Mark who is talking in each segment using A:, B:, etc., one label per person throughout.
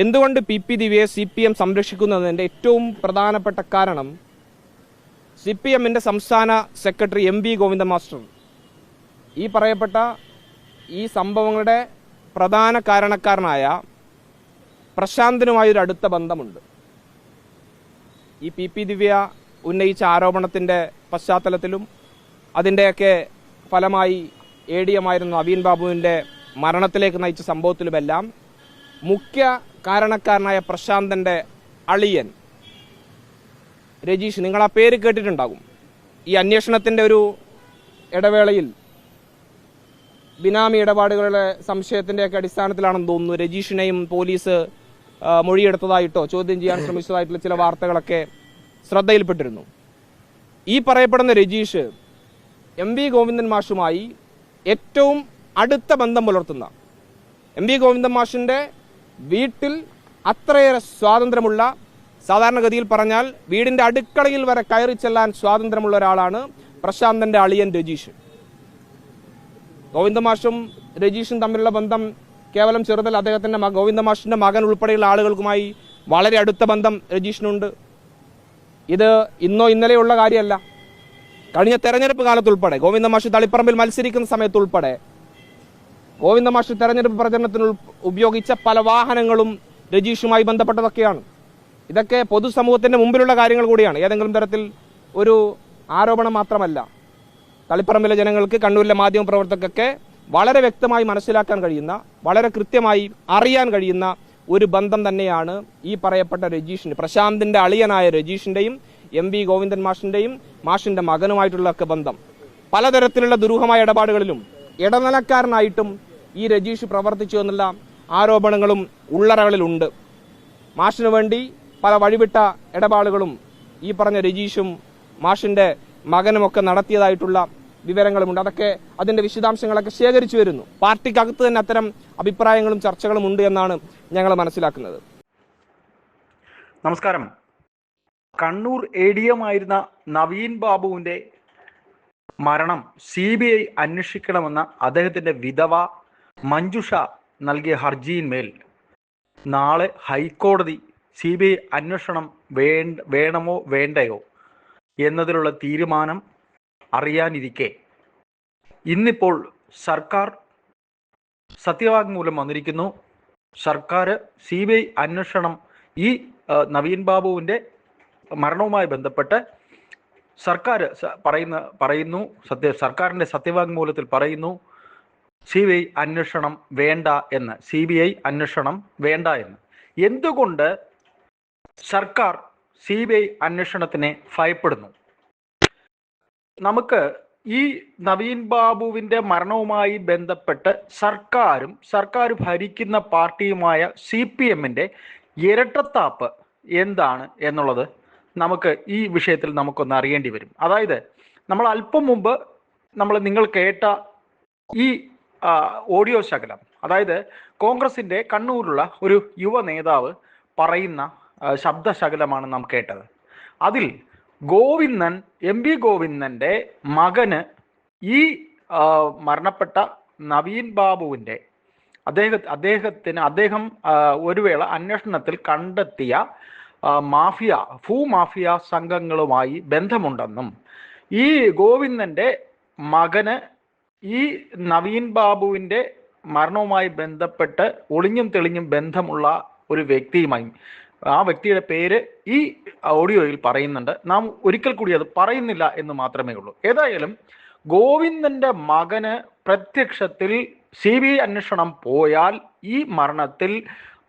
A: എന്തുകൊണ്ട് P P ദിവ്യയെ C P M സംരക്ഷിക്കുന്നതിന്റെ ഏറ്റവും പ്രധാനപ്പെട്ട കാരണം സി പി എമ്മിന്റെ സംസ്ഥാന secretary M V Govinda master. ഈ പറയപ്പെട്ട ഈ സംഭവങ്ങളുടെ പ്രധാന കാരണക്കാരനായ പ്രശാന്തനുമായൊരു അടുത്ത ബന്ധമുണ്ട്. ഈ പി പി ദിവ്യ ഉന്നയിച്ച ആരോപണത്തിന്റെ പശ്ചാത്തലത്തിലും അതിന്റെയൊക്കെ ഫലമായി എ ഡി എം അവീൻ ബാബുവിന്റെ മരണത്തിലേക്ക് നയിച്ച സംഭവത്തിലുമെല്ലാം മുഖ്യ കാരണക്കാരനായ പ്രശാന്തന്റെ അളിയൻ. രജീഷ് നിങ്ങൾ ആ പേര് കേട്ടിട്ടുണ്ടാകും. ഈ അന്വേഷണത്തിന്റെ ഒരു ഇടവേളയിൽ ബിനാമി ഇടപാടുകളുടെ സംശയത്തിന്റെയൊക്കെ അടിസ്ഥാനത്തിലാണെന്ന് തോന്നുന്നു. രജീഷിനെയും പോലീസ് മൊഴിയെടുത്തതായിട്ടോ ചോദ്യം ചെയ്യാൻ ശ്രമിച്ചതായിട്ടുള്ള ചില വാർത്തകളൊക്കെ ശ്രദ്ധയിൽപ്പെട്ടിരുന്നു. ഈ പറയപ്പെടുന്ന രജീഷ് എം വി ഗോവിന്ദൻ മാഷുമായി ഏറ്റവും അടുത്ത ബന്ധം പുലർത്തുന്ന എം വി ഗോവിന്ദൻ മാഷിന്റെ വീട്ടിൽ അത്രയേറെ സ്വാതന്ത്ര്യമുള്ള സാധാരണഗതിയിൽ പറഞ്ഞാൽ വീടിന്റെ അടുക്കളയിൽ വരെ കയറി ചെല്ലാൻ സ്വാതന്ത്ര്യമുള്ള ഒരാളാണ് പ്രശാന്തന്റെ അളിയൻ രജീഷ്. ഗോവിന്ദമാഷും രജീഷും തമ്മിലുള്ള ബന്ധം കേവലം ചെറുതൽ അദ്ദേഹത്തിന്റെ ഗോവിന്ദമാഷിന്റെ മകൻ ഉൾപ്പെടെയുള്ള ആളുകൾക്കുമായി വളരെ അടുത്ത ബന്ധം രജീഷിനുണ്ട്. ഇത് ഇന്നോ ഇന്നലെയുള്ള കാര്യമല്ല. കഴിഞ്ഞ തെരഞ്ഞെടുപ്പ് കാലത്തുൾപ്പെടെ ഗോവിന്ദമാഷി തളിപ്പറമ്പിൽ മത്സരിക്കുന്ന സമയത്തുൾപ്പെടെ ഗോവിന്ദ മാഷ് തെരഞ്ഞെടുപ്പ് പ്രചരണത്തിന് ഉപയോഗിച്ച പല വാഹനങ്ങളും രജീഷുമായി ബന്ധപ്പെട്ടതൊക്കെയാണ്. ഇതൊക്കെ പൊതുസമൂഹത്തിന്റെ മുമ്പിലുള്ള കാര്യങ്ങൾ കൂടിയാണ്. ഏതെങ്കിലും തരത്തിൽ ഒരു ആരോപണം മാത്രമല്ല. തളിപ്പറമ്പിലെ ജനങ്ങൾക്ക് കണ്ണൂരിലെ മാധ്യമ പ്രവർത്തകർക്കൊക്കെ വളരെ വ്യക്തമായി മനസ്സിലാക്കാൻ കഴിയുന്ന വളരെ കൃത്യമായി അറിയാൻ കഴിയുന്ന ഒരു ബന്ധം തന്നെയാണ് ഈ പറയപ്പെട്ട രജീഷിന് പ്രശാന്തിന്റെ അളിയനായ രജീഷിന്റെയും എം വി ഗോവിന്ദൻ മാഷിന്റെയും മാഷിന്റെ മകനുമായിട്ടുള്ള ഒക്കെ ബന്ധം. പലതരത്തിലുള്ള ദുരൂഹമായ ഇടപാടുകളിലും ഇടനിലക്കാരനായിട്ടും ഈ രജീഷ് പ്രവർത്തിച്ചു എന്നുള്ള ആരോപണങ്ങളും ഉള്ളറകളിലുണ്ട്. മാഷിനു വേണ്ടി പല വഴിവിട്ട ഇടപാടുകളും ഈ പറഞ്ഞ രജീഷും മാഷിന്റെ മകനുമൊക്കെ നടത്തിയതായിട്ടുള്ള വിവരങ്ങളുമുണ്ട്. അതൊക്കെ അതിന്റെ വിശദാംശങ്ങളൊക്കെ ശേഖരിച്ചു വരുന്നു. പാർട്ടിക്കകത്ത് തന്നെ അത്തരം അഭിപ്രായങ്ങളും ചർച്ചകളും ഉണ്ട് എന്നാണ് ഞങ്ങൾ മനസ്സിലാക്കുന്നത്.
B: നമസ്കാരം. കണ്ണൂർ എ ഡി എം ആയിരുന്ന നവീൻ ബാബുവിന്റെ മരണം സി ബി ഐ അന്വേഷിക്കണമെന്ന അദ്ദേഹത്തിന്റെ വിധവ മഞ്ജുഷ നൽകിയ ഹർജിയിന്മേൽ നാളെ ഹൈക്കോടതി സി ബി ഐ അന്വേഷണം വേണ്ട വേണമോ വേണ്ടയോ എന്നതിലുള്ള തീരുമാനം അറിയാനിരിക്കെ. ഇന്നിപ്പോൾ സർക്കാർ സത്യവാങ്മൂലം വന്നിരിക്കുന്നു. സർക്കാർ സി ബി ഐ അന്വേഷണം ഈ നവീൻ ബാബുവിന്റെ മരണവുമായി ബന്ധപ്പെട്ട് സർക്കാർ പറയുന്ന പറയുന്നു സത്യ സർക്കാരിന്റെ സത്യവാങ്മൂലത്തിൽ പറയുന്നു. സി ബി ഐ അന്വേഷണം വേണ്ട എന്ന് സി ബി ഐ അന്വേഷണം വേണ്ട എന്ന്. എന്തുകൊണ്ട് സർക്കാർ സി ബി ഐ അന്വേഷണത്തിനെ ഭയപ്പെടുന്നു? നമുക്ക് ഈ നവീൻ ബാബുവിന്റെ മരണവുമായി ബന്ധപ്പെട്ട് സർക്കാരും സർക്കാർ ഭരിക്കുന്ന പാർട്ടിയുമായ സി പി എമ്മിന്റെ ഇരട്ടത്താപ്പ് എന്താണ് എന്നുള്ളത് നമുക്ക് ഈ വിഷയത്തിൽ നമുക്കൊന്ന് അറിയേണ്ടി വരും. അതായത് നമ്മൾ അല്പം മുമ്പ് നമ്മൾ നിങ്ങൾ കേട്ട ഈ ഓഡിയോ ശകലം. അതായത് കോൺഗ്രസിന്റെ കണ്ണൂരുള്ള ഒരു യുവ നേതാവ് പറയുന്ന ശബ്ദശകലമാണ് നാം കേട്ടത്. അതിൽ ഗോവിന്ദൻ എം പി ഗോവിന്ദന്റെ മകന് ഈ മരണപ്പെട്ട നവീൻ ബാബുവിന്റെ അദ്ദേഹ അദ്ദേഹത്തിന് അദ്ദേഹം ഒരു വേള അന്വേഷണത്തിൽ കണ്ടെത്തിയ മാഫിയ ഭൂമാഫിയ സംഘങ്ങളുമായി ബന്ധമുണ്ടെന്നും ഈ ഗോവിന്ദന്റെ മകന് ഈ നവീൻ ബാബുവിന്റെ മരണവുമായി ബന്ധപ്പെട്ട് ഒളിഞ്ഞും തെളിഞ്ഞും ബന്ധമുള്ള ഒരു വ്യക്തിയുമായി ആ വ്യക്തിയുടെ പേര് ഈ ഓഡിയോയിൽ പറയുന്നുണ്ട്. നാം ഒരിക്കൽ കൂടി അത് പറയുന്നില്ല എന്ന് മാത്രമേ ഉള്ളൂ. ഏതായാലും ഗോവിന്ദന്റെ മകന് പ്രത്യക്ഷത്തിൽ സി ബി ഐ അന്വേഷണം പോയാൽ ഈ മരണത്തിൽ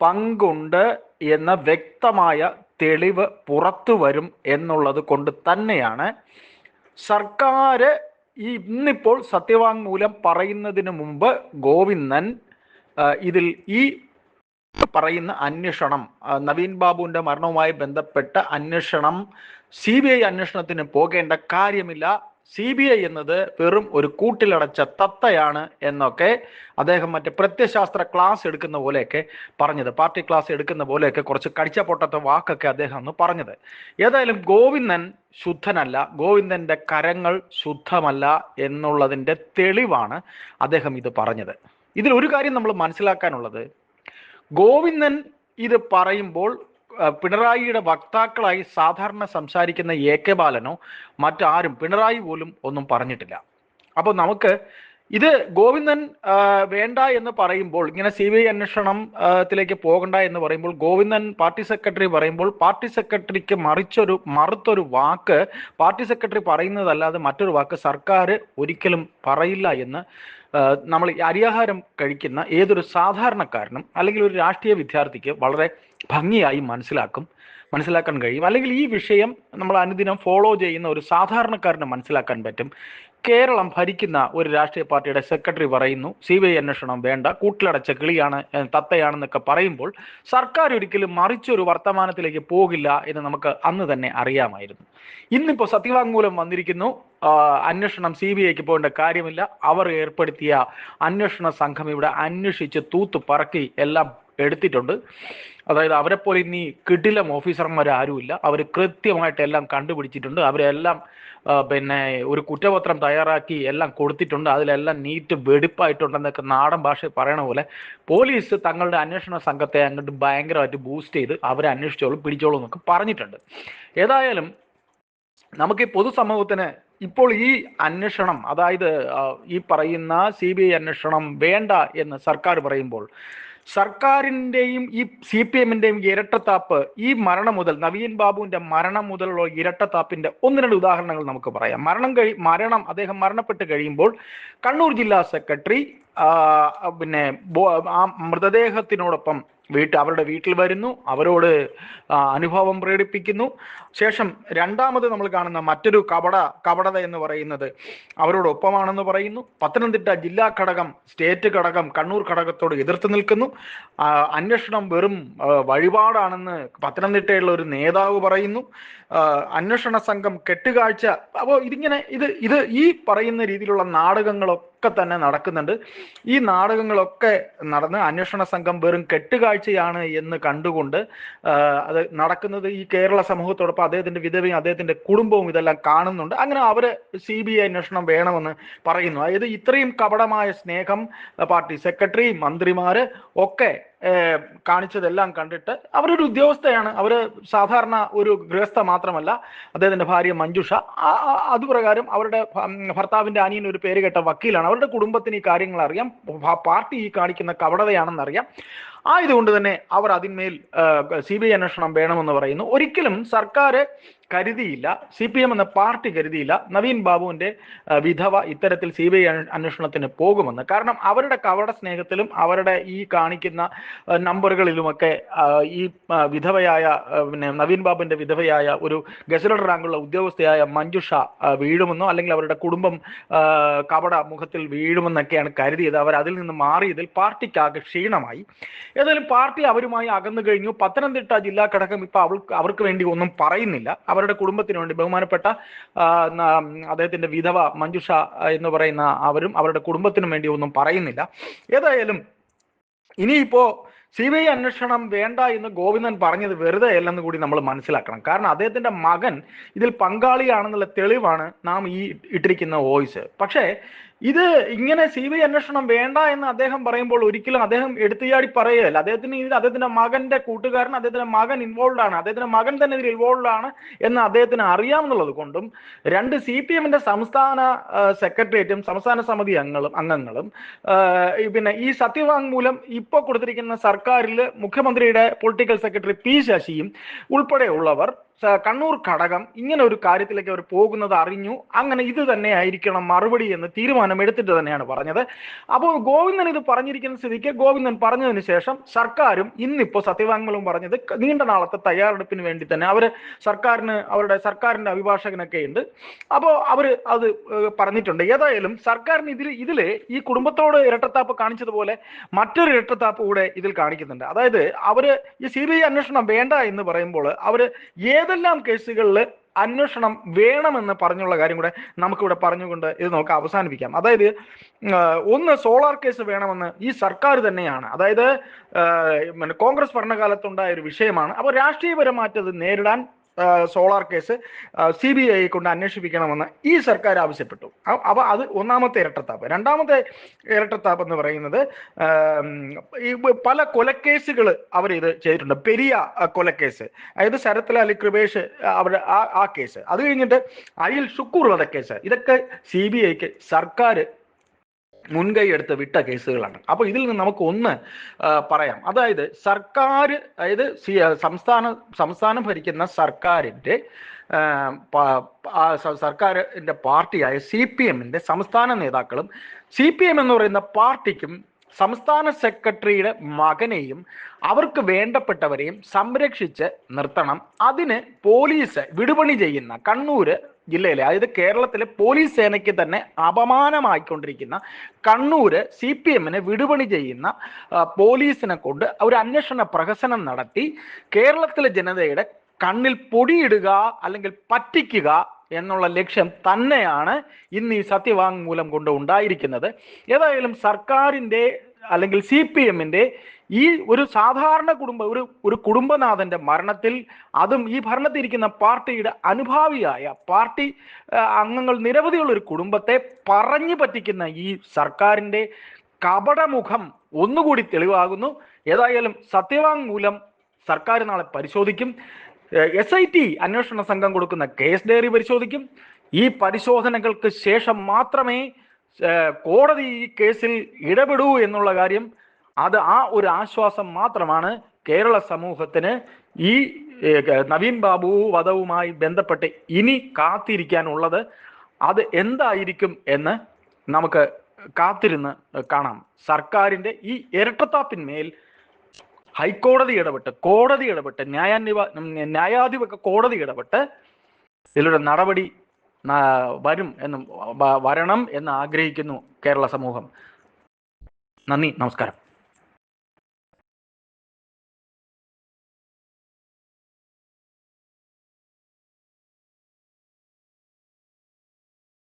B: പങ്കുണ്ട് എന്ന വ്യക്തമായ തെളിവ് പുറത്തു വരും എന്നുള്ളത് കൊണ്ട് തന്നെയാണ് സർക്കാർ ഈ ഇന്നിപ്പോൾ സത്യവാങ്മൂലം പറയുന്നതിന് മുമ്പ് ഗോവിന്ദൻ ഇതിൽ ഈ പറയുന്ന അന്വേഷണം നവീൻ ബാബുവിന്റെ മരണവുമായി ബന്ധപ്പെട്ട അന്വേഷണം സി ബി ഐ അന്വേഷണത്തിന് പോകേണ്ട കാര്യമില്ല. സി ബി ഐ എന്നത് വെറും ഒരു കൂട്ടിലടച്ച തത്തയാണ് എന്നൊക്കെ അദ്ദേഹം മറ്റ് പ്രത്യശാസ്ത്ര ക്ലാസ് എടുക്കുന്ന പോലെയൊക്കെ പറഞ്ഞത്. പാർട്ടി ക്ലാസ് എടുക്കുന്ന പോലെയൊക്കെ കുറച്ച് കടിച്ച പൊട്ടത്തെ വാക്കൊക്കെ അദ്ദേഹം അന്ന് പറഞ്ഞത്. ഏതായാലും ഗോവിന്ദൻ ശുദ്ധനല്ല ഗോവിന്ദന്റെ കരങ്ങൾ ശുദ്ധമല്ല എന്നുള്ളതിന്റെ തെളിവാണ് അദ്ദേഹം ഇത് പറഞ്ഞത്. ഇതിൽ ഒരു കാര്യം നമ്മൾ മനസ്സിലാക്കാനുള്ളത്. ഗോവിന്ദൻ ഇത് പറയുമ്പോൾ പിണറായിയുടെ വക്താക്കളായി സാധാരണ സംസാരിക്കുന്ന എ കെ ബാലനോ മറ്റാരും പിണറായി പോലും ഒന്നും പറഞ്ഞിട്ടില്ല. അപ്പോൾ നമുക്ക് ഇത് ഗോവിന്ദൻ വേണ്ട എന്ന് പറയുമ്പോൾ ഇങ്ങനെ സി ബി ഐ അന്വേഷണത്തിലേക്ക് പോകണ്ട എന്ന് പറയുമ്പോൾ ഗോവിന്ദൻ പാർട്ടി സെക്രട്ടറി പറയുമ്പോൾ പാർട്ടി സെക്രട്ടറിക്ക് മറിച്ചൊരു മറുത്തൊരു വാക്ക് പാർട്ടി സെക്രട്ടറി പറയുന്നതല്ലാതെ മറ്റൊരു വാക്ക് സർക്കാർ ഒരിക്കലും പറയില്ല എന്ന് നമ്മൾ അരിയാഹാരം കഴിക്കുന്ന ഏതൊരു സാധാരണക്കാരനും അല്ലെങ്കിൽ ഒരു രാഷ്ട്രീയ വിദ്യാർത്ഥിക്ക് വളരെ ഭംഗിയായി മനസ്സിലാക്കും മനസ്സിലാക്കാൻ കഴിയും. അല്ലെങ്കിൽ ഈ വിഷയം നമ്മൾ അനുദിനം ഫോളോ ചെയ്യുന്ന ഒരു സാധാരണക്കാരന് മനസ്സിലാക്കാൻ പറ്റും. കേരളം ഭരിക്കുന്ന ഒരു രാഷ്ട്രീയ പാർട്ടിയുടെ സെക്രട്ടറി പറയുന്നു സി ബി ഐ അന്വേഷണം വേണ്ട കൂട്ടിലടച്ച കിളിയാണ് തത്തയാണെന്നൊക്കെ പറയുമ്പോൾ സർക്കാർ ഒരിക്കലും മറിച്ചൊരു വർത്തമാനത്തിലേക്ക് പോകില്ല എന്ന് നമുക്ക് അന്ന് തന്നെ അറിയാമായിരുന്നു. ഇന്നിപ്പോൾ സത്യവാങ്മൂലം വന്നിരിക്കുന്നു അന്വേഷണം സി ബി ഐക്ക് പോകേണ്ട കാര്യമില്ല. അവർ ഏർപ്പെടുത്തിയ അന്വേഷണ സംഘം ഇവിടെ അന്വേഷിച്ച് തൂത്തു പറക്കി എല്ലാം എടുത്തിട്ടുണ്ട്. അതായത് അവരെ പോലെ ഇനി കിടിലം ഓഫീസർമാർ ആരുമില്ല. അവർ കൃത്യമായിട്ട് എല്ലാം കണ്ടുപിടിച്ചിട്ടുണ്ട്. അവരെല്ലാം പിന്നെ ഒരു കുറ്റപത്രം തയ്യാറാക്കി എല്ലാം കൊടുത്തിട്ടുണ്ട്. അതിലെല്ലാം നീറ്റ് വെടിപ്പായിട്ടുണ്ടെന്നൊക്കെ നാടൻ ഭാഷയിൽ പറയണ പോലെ പോലീസ് തങ്ങളുടെ അന്വേഷണ സംഘത്തെ അങ്ങോട്ട് ഭയങ്കരമായിട്ട് ബൂസ്റ്റ് ചെയ്ത് അവരെ അന്വേഷിച്ചോളും പിടിച്ചോളും എന്നൊക്കെ പറഞ്ഞിട്ടുണ്ട്. ഏതായാലും നമുക്ക് ഈ പൊതുസമൂഹത്തിന് ഇപ്പോൾ ഈ അന്വേഷണം അതായത് ഈ പറയുന്ന സി ബി ഐ അന്വേഷണം വേണ്ട എന്ന് സർക്കാർ പറയുമ്പോൾ സർക്കാരിന്റെയും ഈ സി പി എമ്മിന്റെയും ഇരട്ടത്താപ്പ് ഈ മരണം മുതൽ നവീൻ ബാബുവിന്റെ മരണം മുതലുള്ള ഇരട്ടത്താപ്പിന്റെ ഒന്ന് രണ്ട് ഉദാഹരണങ്ങൾ നമുക്ക് പറയാം. മരണം കഴി മരണം അദ്ദേഹം മരണപ്പെട്ട് കഴിയുമ്പോൾ കണ്ണൂർ ജില്ലാ സെക്രട്ടറി പിന്നെ ആ മൃതദേഹത്തിനോടൊപ്പം വീട്ട് അവരുടെ വീട്ടിൽ വരുന്നു അവരോട് അനുഭവം പ്രകടിപ്പിക്കുന്നു. ശേഷം രണ്ടാമത് നമ്മൾ കാണുന്ന മറ്റൊരു കപട കപടത എന്ന് പറയുന്നത് അവരോടൊപ്പമാണെന്ന് പറയുന്നു. പത്തനംതിട്ട ജില്ലാ ഘടകം സ്റ്റേറ്റ് ഘടകം കണ്ണൂർ ഘടകത്തോട് എതിർത്ത് നിൽക്കുന്നു. അന്വേഷണം വെറും വഴിപാടാണെന്ന് പത്തനംതിട്ടയുള്ള ഒരു നേതാവ് പറയുന്നു. അന്വേഷണ സംഘം കെട്ടുകാഴ്ച. അപ്പോൾ ഇതിങ്ങനെ ഇത് ഇത് ഈ പറയുന്ന രീതിയിലുള്ള നാടകങ്ങളൊക്കെ തന്നെ നടക്കുന്നുണ്ട്. ഈ നാടകങ്ങളൊക്കെ നടന്ന് അന്വേഷണ സംഘം വെറും കെട്ടുകാഴ്ചയാണ് എന്ന് കണ്ടുകൊണ്ട് അത് നടക്കുന്നത് ഈ കേരള സമൂഹത്തോടൊപ്പം അദ്ദേഹത്തിന്റെ വിധവയും അദ്ദേഹത്തിന്റെ കുടുംബവും ഇതെല്ലാം കാണുന്നുണ്ട്. അങ്ങനെ അവർ സി ബി ഐ അന്വേഷണം വേണമെന്ന് പറയുന്നു. അതായത് ഇത്രയും കപടമായ സ്നേഹം പാർട്ടി സെക്രട്ടറി മന്ത്രിമാര് ഒക്കെ കാണിച്ചതെല്ലാം കണ്ടിട്ട് അവരൊരു ഉദ്യോഗസ്ഥയാണ്. അവർ സാധാരണ ഒരു ഗൃഹസ്ഥ മാത്രമല്ല. അദ്ദേഹത്തിന്റെ ഭാര്യ മഞ്ജുഷ. അതുപ്രകാരം അവരുടെ ഭർത്താവിന്റെ അനിയൻ ഒരു പേര് കേട്ട വക്കീലാണ്. അവരുടെ കുടുംബത്തിന് ഈ കാര്യങ്ങൾ അറിയാം. പാർട്ടി ഈ കാണിക്കുന്ന കവടതയാണെന്നറിയാം ആയതുകൊണ്ട് തന്നെ അവർ അതിന്മേൽ സി ബി ഐ അന്വേഷണം വേണമെന്ന് പറയുന്നു. ഒരിക്കലും സർക്കാർ കരുതിയില്ല. സി പി എം എന്ന പാർട്ടി കരുതിയില്ല. നവീൻ ബാബുവിന്റെ വിധവ ഇത്തരത്തിൽ സി ബി ഐ അന്വേഷണത്തിന് പോകുമെന്ന്. കാരണം അവരുടെ കവട സ്നേഹത്തിലും അവരുടെ ഈ കാണിക്കുന്ന നമ്പറുകളിലുമൊക്കെ ഈ വിധവയായ പിന്നെ നവീൻ ബാബുവിന്റെ വിധവയായ ഒരു ഗസലഡ് റാങ്കുള്ള ഉദ്യോഗസ്ഥയായ മഞ്ജുഷ വീഴുമെന്നോ അല്ലെങ്കിൽ അവരുടെ കുടുംബം കവട മുഖത്തിൽ വീഴുമെന്നൊക്കെയാണ് കരുതിയത്. അവർ അതിൽ നിന്ന് മാറിയതിൽ പാർട്ടിക്കാകെ ക്ഷീണമായി. ഏതായാലും പാർട്ടി അവരുമായി അകന്നു കഴിഞ്ഞു. പത്തനംതിട്ട ജില്ലാ ഘടകം ഇപ്പൊ അവൾക്ക് അവർക്ക് വേണ്ടി ഒന്നും പറയുന്നില്ല. അവരുടെ കുടുംബത്തിന് വേണ്ടി ബഹുമാനപ്പെട്ട അദ്ദേഹത്തിന്റെ വിധവ മഞ്ജുഷ എന്ന് പറയുന്ന അവരും അവരുടെ കുടുംബത്തിനും വേണ്ടി ഒന്നും പറയുന്നില്ല. ഏതായാലും ഇനിയിപ്പോ സി ബി ഐ അന്വേഷണം വേണ്ട എന്ന് ഗോവിന്ദൻ പറഞ്ഞത് വെറുതെ അല്ലെന്ന് കൂടി നമ്മൾ മനസ്സിലാക്കണം. കാരണം അദ്ദേഹത്തിന്റെ മകൻ ഇതിൽ പങ്കാളിയാണെന്നുള്ള തെളിവാണ് നാം ഈ ഇട്ടിരിക്കുന്ന വോയിസ്. പക്ഷേ ഇത് ഇങ്ങനെ സി ബി ഐ അന്വേഷണം വേണ്ട എന്ന് അദ്ദേഹം പറയുമ്പോൾ ഒരിക്കലും അദ്ദേഹം എടുത്തുചാടി പറയുകയല്ല. അദ്ദേഹത്തിന് ഇതിൽ അദ്ദേഹത്തിന്റെ മകന്റെ കൂട്ടുകാരൻ അദ്ദേഹത്തിന്റെ മകൻ ഇൻവോൾവ് ആണ്. അദ്ദേഹത്തിന്റെ മകൻ തന്നെ ഇതിൽ ഇൻവോൾവ് ആണ് എന്ന് അദ്ദേഹത്തിന് അറിയാമെന്നുള്ളത് കൊണ്ടും രണ്ട് സി പി എമ്മിന്റെ സംസ്ഥാന സെക്രട്ടേറിയറ്റും സംസ്ഥാന സമിതി അംഗങ്ങളും അംഗങ്ങളും പിന്നെ ഈ സത്യവാങ്മൂലം ഇപ്പോൾ കൊടുത്തിരിക്കുന്ന സർക്കാരിൽ മുഖ്യമന്ത്രിയുടെ പൊളിറ്റിക്കൽ സെക്രട്ടറി പി ശശിയും ഉൾപ്പെടെയുള്ളവർ കണ്ണൂർ ഘടകം ഇങ്ങനെ ഒരു കാര്യത്തിലേക്ക് അവർ പോകുന്നത് അറിഞ്ഞു. അങ്ങനെ ഇത് തന്നെ ആയിരിക്കണം മറുപടി എന്ന് തീരുമാനം എടുത്തിട്ട് തന്നെയാണ് പറഞ്ഞത്. അപ്പോൾ ഗോവിന്ദൻ ഇത് പറഞ്ഞിരിക്കുന്ന സ്ഥിതിക്ക് ഗോവിന്ദൻ പറഞ്ഞതിന് ശേഷം സർക്കാരും ഇന്നിപ്പോ സത്യവാങ്മൂലം പറഞ്ഞത് നീണ്ട നാളത്തെ തയ്യാറെടുപ്പിന് വേണ്ടി തന്നെ അവർ സർക്കാരിന് അവരുടെ സർക്കാരിന്റെ അഭിഭാഷകനൊക്കെ ഉണ്ട്. അപ്പോൾ അവർ അത് പറഞ്ഞിട്ടുണ്ട്. ഏതായാലും സർക്കാരിന് ഇതിൽ ഇതിൽ ഈ കുടുംബത്തോട് ഇരട്ടത്താപ്പ് കാണിച്ചതുപോലെ മറ്റൊരു ഇരട്ടത്താപ്പ് കൂടെ ഇതിൽ കാണിക്കുന്നുണ്ട്. അതായത് അവർ ഈ സി ബി ഐ അന്വേഷണം വേണ്ട എന്ന് പറയുമ്പോൾ അവർ ഏതെല്ലാം കേസുകളിൽ അന്വേഷണം വേണമെന്ന് പറഞ്ഞുള്ള കാര്യം കൂടെ നമുക്കിവിടെ പറഞ്ഞുകൊണ്ട് ഇത് നമുക്ക് അവസാനിപ്പിക്കാം. അതായത് ഒന്ന് സോളാർ കേസ് വേണമെന്ന് ഈ സർക്കാർ തന്നെയാണ്. അതായത് കോൺഗ്രസ് ഭരണകാലത്തുണ്ടായ ഒരു വിഷയമാണ്. അപ്പോൾ രാഷ്ട്രീയപരമായിട്ട് അത് നേരിടാൻ solar case C B I കൊണ്ട് അന്വേഷിപ്പിക്കണമെന്ന് ഈ സർക്കാർ ആവശ്യപ്പെട്ടു. അപ്പൊ അത് ഒന്നാമത്തെ ഇരട്ടത്താപ്പ്. രണ്ടാമത്തെ ഇരട്ടത്താപ്പ് എന്ന് പറയുന്നത് ഈ പല കൊലക്കേസുകൾ അവർ ഇത് ചെയ്തിട്ടുണ്ട്. പെരിയ കൊലക്കേസ്. അതായത് ശരത്ലാൽ കൃപേഷ് അവരുടെ ആ ആ കേസ്. അത് കഴിഞ്ഞിട്ട് അയിൽ ഷുക്കൂർ വധക്കേസ്. ഇതൊക്കെ സി ബി ഐക്ക് സർക്കാർ മുൻകൈ എടുത്ത് വിട്ട കേസുകളാണ്. അപ്പോൾ ഇതിൽ നിന്ന് നമുക്ക് ഒന്ന് പറയാം. അതായത് സർക്കാർ അതായത് സംസ്ഥാന സംസ്ഥാനം ഭരിക്കുന്ന സർക്കാരിന്റെ ആ, പ- ആ സ- സർക്കാരിന്റെ പാർട്ടിയായ സി പി എമ്മിന്റെ സംസ്ഥാന നേതാക്കളും സി പി എം എന്ന് പറയുന്ന പാർട്ടിക്കും സംസ്ഥാന സെക്രട്ടറിയുടെ മകനെയും അവർക്ക് വേണ്ടപ്പെട്ടവരെയും സംരക്ഷിച്ച് നിർത്തണം. അതിന് പോലീസ് വിടുപണി ചെയ്യുന്ന കണ്ണൂര് ജില്ലയിലെ അതായത് കേരളത്തിലെ പോലീസ് സേനയ്ക്ക് തന്നെ അപമാനമായിക്കൊണ്ടിരിക്കുന്ന കണ്ണൂര് സി പി എമ്മിന് വിടുപണി ചെയ്യുന്ന പോലീസിനെ കൊണ്ട് ഒരു അന്വേഷണ പ്രഹസനം നടത്തി കേരളത്തിലെ ജനതയുടെ കണ്ണിൽ പൊടിയിടുക അല്ലെങ്കിൽ പറ്റിക്കുക എന്നുള്ള ലക്ഷ്യം തന്നെയാണ് ഇന്ന് ഈ സത്യവാങ്മൂലം കൊണ്ട് ഉണ്ടായിരിക്കുന്നത്. ഏതായാലും സർക്കാരിന്റെ അല്ലെങ്കിൽ സി പി എമ്മിന്റെ ഈ ഒരു സാധാരണ കുടുംബ ഒരു ഒരു കുടുംബനാഥന്റെ മരണത്തിൽ അതും ഈ ഭരണത്തിരിക്കുന്ന പാർട്ടിയുടെ അനുഭാവിയായ പാർട്ടി അംഗങ്ങൾ നിരവധിയുള്ള ഒരു കുടുംബത്തെ പറഞ്ഞു പറ്റിക്കുന്ന ഈ സർക്കാരിന്റെ കപടമുഖം ഒന്നുകൂടി തെളിവാകുന്നു. ഏതായാലും സത്യവാങ്മൂലം സർക്കാർ നാളെ പരിശോധിക്കും. എസ് ഐ ടി അന്വേഷണ സംഘം കൊടുക്കുന്ന കേസ് ഡയറി പരിശോധിക്കും. ഈ പരിശോധനകൾക്ക് ശേഷം മാത്രമേ കോടതി ഈ കേസിൽ ഇടപെടൂ എന്നുള്ള കാര്യം അത് ആ ഒരു ആശ്വാസം മാത്രമാണ് കേരള സമൂഹത്തിന് ഈ നവീൻ ബാബു വധവുമായി ബന്ധപ്പെട്ട് ഇനി കാത്തിരിക്കാനുള്ളത്. അത് എന്തായിരിക്കും എന്ന് നമുക്ക് കാത്തിരുന്ന് കാണാം. സർക്കാരിന്റെ ഈ ഇരട്ടത്താപ്പിന്മേൽ ഹൈക്കോടതി ഇടപെട്ട് കോടതി ഇടപെട്ട് ന്യായാധിപ ന്യായാധിപ കോടതി ഇടപെട്ട് ഇതിലൊരു നടപടി വരും എന്നും വരണം എന്ന് ആഗ്രഹിക്കുന്നു കേരള സമൂഹം. നന്ദി നമസ്കാരം.